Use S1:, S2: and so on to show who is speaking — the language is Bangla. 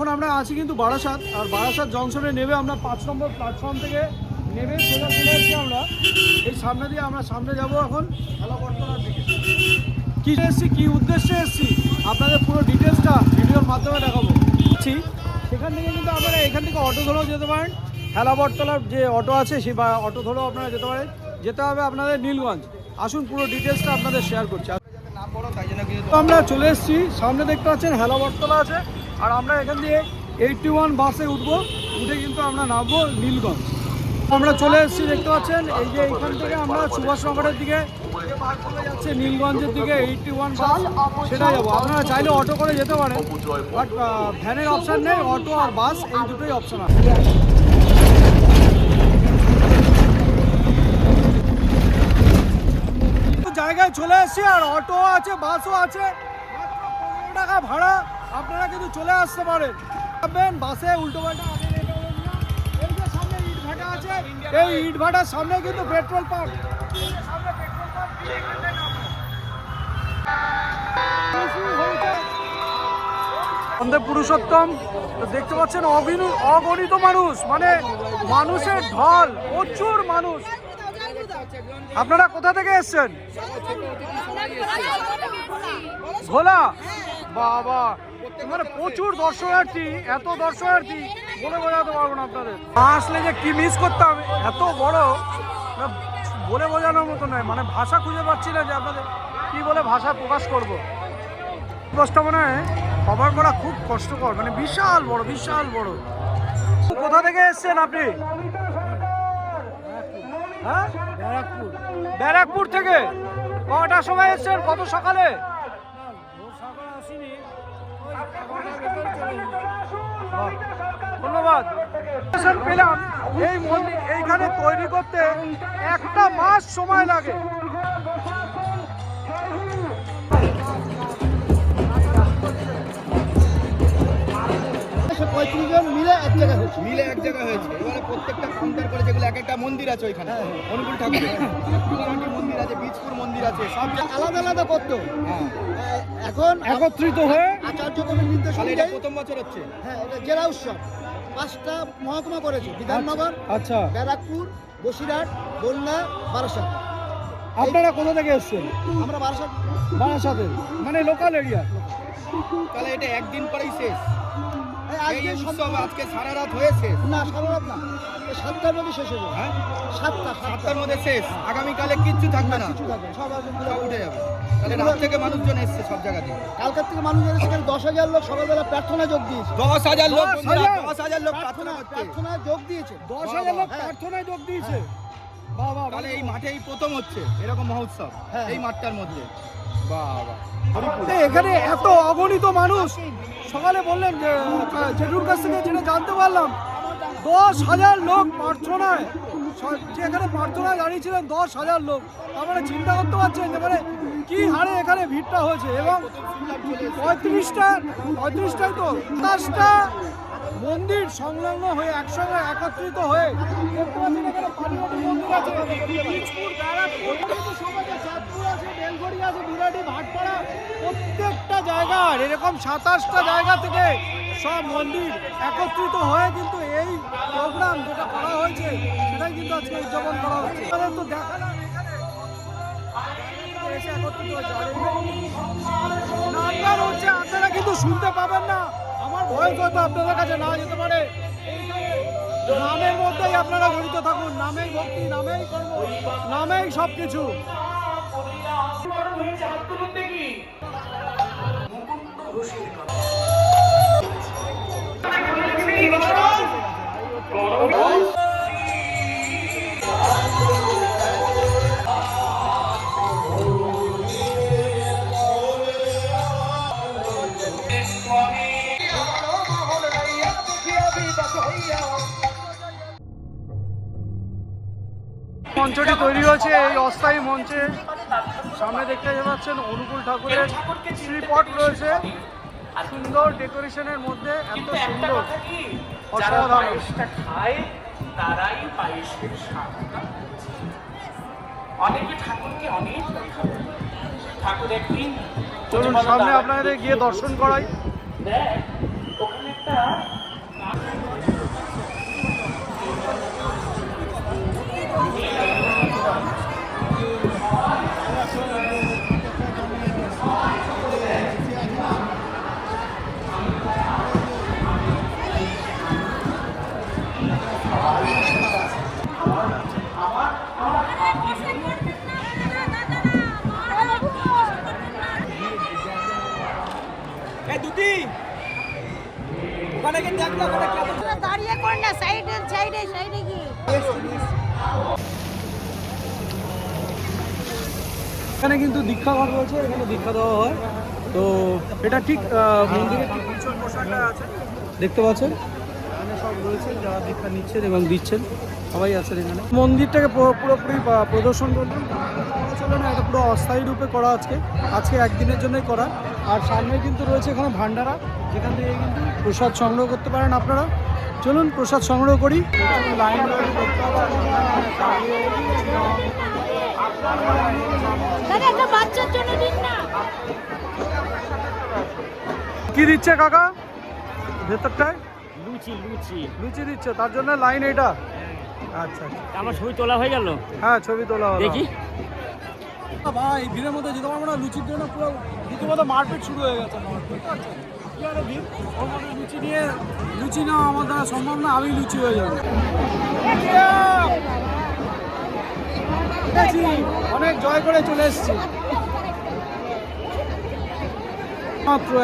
S1: এখন আমরা আছি কিন্তু বারাসাত আর বারাসাত জংশনে নেবে আমরা পাঁচ নম্বর প্ল্যাটফর্ম থেকে নেবে সোজা চলে এসেছি আমরা। এই সামনে দিয়ে আমরা সামনে যাব এখন খেলাবর্তনার দিকে। কী এসেছি? কী উদ্দেশ্যে এসেছি? আপনাদের পুরো ডিটেলসটা ভিডিওর মাধ্যমে দেখাবো। সেখান থেকে কিন্তু আপনারা এখান থেকে অটো ধরেও যেতে পারেন। খেলাবরতলার যে অটো আছে সেই বা অটো ধরেও আপনারা যেতে পারেন। যেতে হবে আপনাদের নীলগঞ্জ। আসুন পুরো ডিটেলসটা আপনাদের শেয়ার করছি। আমরা চলে এসেছি। সামনে দেখতে পাচ্ছেন হেলাবরতলা আছে। আর আমরা এখান দিয়ে এইটটি ওয়ান বাসে উঠবো। উঠে কিন্তু আমরা নামবো নীলগঞ্জ। আমরা চলে এসেছি, দেখতে পাচ্ছেন? এই যে এইখান থেকে আমরা সুভাষনগরের দিকে যাচ্ছে, নীলগঞ্জের দিকে এইটটি ওয়ান বাস সেটা যাব। আপনারা চাইলে অটো করে যেতে পারেন। বাট ভ্যানের অপশান নেই, অটো আর বাস এই দুটোই অপশান আছে। জায়গায় চলে এসেছি আর অটো আছে বাসও আছে। টাকা ভাড়া। আপনারা কিন্তু চলে আসতে পারেন। ভাববেন বাসে উল্টো পাল্টা আগে রেখে দেবেন না। এই যে সামনে ইট ভাটা আছে এই ইট ভাটার সামনে কিন্তু পেট্রোল পাম্প। বন্দে পুরুষোত্তম দেখতে পাচ্ছেন অভিনু অগণিত মানুষ মানে মানুষের ঢল প্রচুর মানুষ। আপনারা কোথা থেকে এসেছেন? ভোলা? বাবা মানে প্রচুর দর্শনার্থী, এত দর্শনার্থী, বলে বোঝাতে পারব না আপনাদের। আসলে যে কি মিস করতাম, এত বড় বলে বোঝানোর মতো নয় মানে ভাষা খুঁজে পাচ্ছি না যে আপনাদের কি বলে ভাষা প্রকাশ করব। দশটা মানে কভার করা খুব কষ্টকর মানে বিশাল বড় বিশাল বড়। কোথা থেকে এসেছেন আপনি? হ্যাঁ? ব্যারাকপুর। ব্যারাকপুর থেকে। কটার সময় এসেছেন? কত সকালে? ধন্যবাদ। পেলাম। এই মন্দির এইখানে তৈরি করতে একটা মাস সময় লাগে।
S2: পঁয়ত্রিশ জন মিলে এক জায়গায় হচ্ছে
S3: মিলে এক জায়গায় হয়েছে। এবারে প্রত্যেকটা কাউন্টার করে যেগুলো এক একটা মন্দির আছে ওইখানে। অনুকূল ঠাকুর মন্দির আছে বীজপুর মন্দির আছে সব
S2: আলাদা আলাদা করতো
S3: হ্যাঁ।
S2: এখন
S1: একত্রিত হয়ে
S2: আচার্য কবির নির্দেশ
S3: এটা
S2: অনুযায়ী
S3: প্রথম বছর হচ্ছে।
S2: হ্যাঁ এটা জেলা উৎসব। পাঁচটা মহকুমা করেছে বিধাননগর
S1: আচ্ছা।
S2: ব্যারাকপুর বসিরহাট বন্যা বারাসাত।
S1: আপনারা কোথা থেকে এসেছেন?
S2: আমরা বারাসাত।
S1: বারাসাতে। মানে লোকাল এরিয়া
S3: তাহলে এটা একদিন পরেই শেষ।
S2: আজকে সম্ভব
S3: আজকে সারা রাত হয়ে
S2: না না। সাতটার মধ্যে শেষ হয়ে যাবে।
S3: হ্যাঁ?
S2: সাতটা সাতটা।
S3: সাতটার মধ্যে শেষ। আগামীকালে কিচ্ছু থাকবে না
S2: কিছু থাকবে সব
S3: উঠে যাবে। তাহলে রাত থেকে মানুষজন এসছে সব জায়গা থেকে
S2: কালকার থেকে মানুষ সেখানে দশ হাজার লোক সকালবেলা প্রার্থনা যোগ দিয়েছে।
S3: দশ হাজার লোক
S1: দশ হাজার?
S3: লোক
S2: প্রার্থনা
S3: প্রার্থনা
S2: যোগ দিয়েছে।
S1: দশ হাজার লোক
S2: হ্যাঁ।
S1: প্রার্থনায় যোগ দিয়েছে। বাবা
S3: তাহলে এই মাঠে এই প্রথম হচ্ছে এরকম মহোৎসব
S2: হ্যাঁ।
S3: এই মাঠটার মধ্যে।
S1: এখানে এত অগণিত মানুষ। সকালে বললেন জেঠুর কাছ থেকে যেটা জানতে পারলাম, দশ হাজার লোক প্রার্থনায় যেখানে প্রার্থনায় দাঁড়িয়েছিলেন দশ হাজার লোক, তার মানে চিন্তা করতে পারছেন যে মানে কি হারে এখানে ভিড়টা হয়েছে? এবং পঁয়ত্রিশটা পঁয়ত্রিশটাই তো, সাতাশটা মন্দির সংলগ্ন হয়ে একসঙ্গে একত্রিত হয়ে, দেখতে পাচ্ছেন এখানে মন্দির আছে। আছে, বিরাটি, ভাটপাড়া, প্রত্যেকটা জায়গার এরকম সাতাশটা জায়গা থেকে সব মন্দির একত্রিত হয়ে কিন্তু এই প্রোগ্রাম যেটা করা হয়েছে সেটাই কিন্তু আজকে উদযাপন করা হচ্ছে। আমাদের তো নামগান হচ্ছে আপনারা কিন্তু শুনতে পাবেন না। আমার ভয় হয়তো আপনাদের কাছে না যেতে পারে। নামের মধ্যেই আপনারা জড়িত থাকুন। নামেই ভক্তি নামেই কর্ম নামেই সব কিছু হয়েছে হাত তুলুন দেখি। মুকুন্দ ঘোষের মঞ্চটি তৈরি হয়েছে এই অস্থায়ী মঞ্চে। সামনে দেখতে পাচ্ছেন অনুকূল ঠাকুরের শ্রীপট রয়েছে। সুন্দর ডেকোরেশনের মধ্যে এত সুন্দর
S4: কথা
S1: অসাধারণ।
S4: তারাই পায়েসের স্বাদটা অনেকে ঠাকুরকে অনেক দেখা ঠাকুর একদিন
S1: চলুন সামনে আপনাদের গিয়ে দর্শন করাই।
S4: দেখ ওখানে একটা
S5: দাঁড়িয়ে কর না সাইডে সাইডে সাইডে গিয়ে।
S1: এখানে কিন্তু দীক্ষা ঘর রয়েছে এখানে দীক্ষা দেওয়া হয়। তো এটা ঠিক আহ, মন্দিরের ঠিক পিছন পোশাকটা আছে। দেখতে পাচ্ছেন? এখানে সব রয়েছে যারা দীক্ষা নিচ্ছেন এবং দিচ্ছেন সবাই আছেন এখানে। মন্দিরটাকে পুরো- পুরোপুরি প্রদর্শন করলাম চলে না এটা পুরো অস্থায়ী রূপে করা আজকে। আজকে একদিনের জন্যই করা। আর সামনে কিন্তু রয়েছে এখানে ভান্ডারা। যেখান থেকে কিন্তু প্রসাদ সংগ্রহ করতে পারেন আপনারা। চলুন প্রসাদ সংগ্রহ করি। লাইন কি দিচ্ছে কাকা? ভেতরটায়?
S6: লুচি লুচি।
S1: লুচি দিচ্ছে তার জন্য লাইন এটা আচ্ছা আচ্ছা।
S6: আমার ছবি তোলা হয়ে গেল?
S1: হ্যাঁ ছবি তোলা হলো।
S6: দেখি।
S1: ভাই, ভিড়ের মধ্যে যেতে পারব না, লুচির জন্য পুরো রীতিমতো মারপিট শুরু হয়ে গেছে। লুচি নিয়ে, লুচি নেওয়া আমার দ্বারা সম্ভব না, আমি লুচি হয়ে যাব। অনেক জয় করে চলে এসেছি। মাত্র